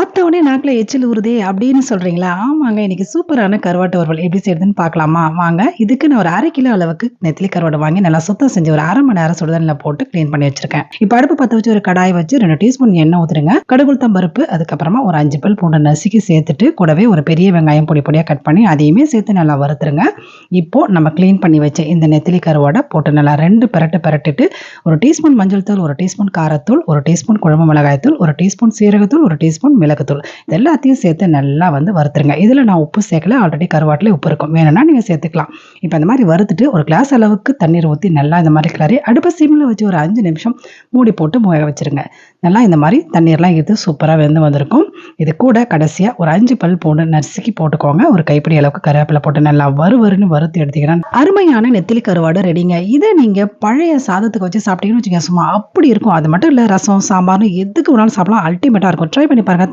பார்த்தோன்னே நாக்கில் எச்சில் ஊறுதே அப்படின்னு சொல்கிறீங்களா ஆமாங்க. இன்றைக்கி சூப்பரான கருவாட்டு வறுவல் எப்படி செய்யுதுன்னு பார்க்கலாமா? வாங்க. இதுக்கு நான் ஒரு அரை கிலோ அளவுக்கு நெத்திலி கருவாடு வாங்கி நல்லா சுத்தம் செஞ்சு ஒரு அரை மணி நேரம் சுடுதண்ணில் போட்டு க்ளீன் பண்ணி வச்சிருக்கேன். இப்போ அடுப்பு பற்ற வச்சு ஒரு கடாய் வச்சு ரெண்டு டீஸ்பூன் எண்ணெய் ஊற்றுருங்க கடுகுளுத்தம் பருப்பு, அதுக்கப்புறமா ஒரு அஞ்சு பல் பூண்டு நசுக்கி சேர்த்துட்டு, கூடவே ஒரு பெரிய வெங்காயம் பொடி பொடியாக கட் பண்ணி அதையுமே சேர்த்து நல்லா வறுத்துருங்க. இப்போது நம்ம க்ளீன் பண்ணி வச்ச இந்த நெத்திலி கருவாடை போட்டு நல்லா ரெண்டு பரட்டு பரட்டிட்டு ஒரு டீஸ்பூன் மஞ்சள் தூள், ஒரு டீஸ்பூன் காரத்தூள், ஒரு டீஸ்பூன் குழம்பு மிளகாய் தூள், ஒரு டீஸ்பூன் சீரகத்தூள், ஒரு டீஸ்பூன் மிளகுத்தூள். இது எல்லாத்தையும் சேர்த்து நல்லா வந்து வறுத்துருங்க. இதில் நான் உப்பு சேர்க்கல. ஆல்ரெடி கருவாட்டில் உப்பு இருக்கும். வேணும்னா நீங்கள் சேர்த்துக்கலாம். இப்போ இந்த மாதிரி வறுத்துட்டு ஒரு கிளாஸ் அளவுக்கு தண்ணீர் ஊற்றி நல்லா இந்த மாதிரி கிளறி அடுப்பு சீமில் வச்சு ஒரு அஞ்சு நிமிஷம் மூடி போட்டு வேக வச்சுருங்க. நல்லா இந்த மாதிரி தண்ணீர்லாம் எடுத்து சூப்பராக வெந்து வந்திருக்கும். இது கூட கடைசியாக ஒரு அஞ்சு பல் பூண்டு நசுக்கி போட்டுக்கோங்க. ஒரு கைப்பிடி அளவுக்கு கருவேப்பிலை போட்டு நல்லா வறுவருன்னு வறுத்து எடுத்துக்கிறேன் அருமையான நெத்திலி கருவாடு ரெடிங்க. இதை நீங்கள் பழைய சாதத்துக்கு வச்சு சாப்பிட்டீங்கன்னு வச்சுக்கோங்க, சும்மா அப்படி இருக்கும். அது மட்டும் இல்லை ரசம், சாம்பார்ன்னு எதுக்கு வேணாலும் சாப்பிடலாம். அல்டிமேட்டாக இருக்கும். ட்ரை பண்ணி பாருங்க.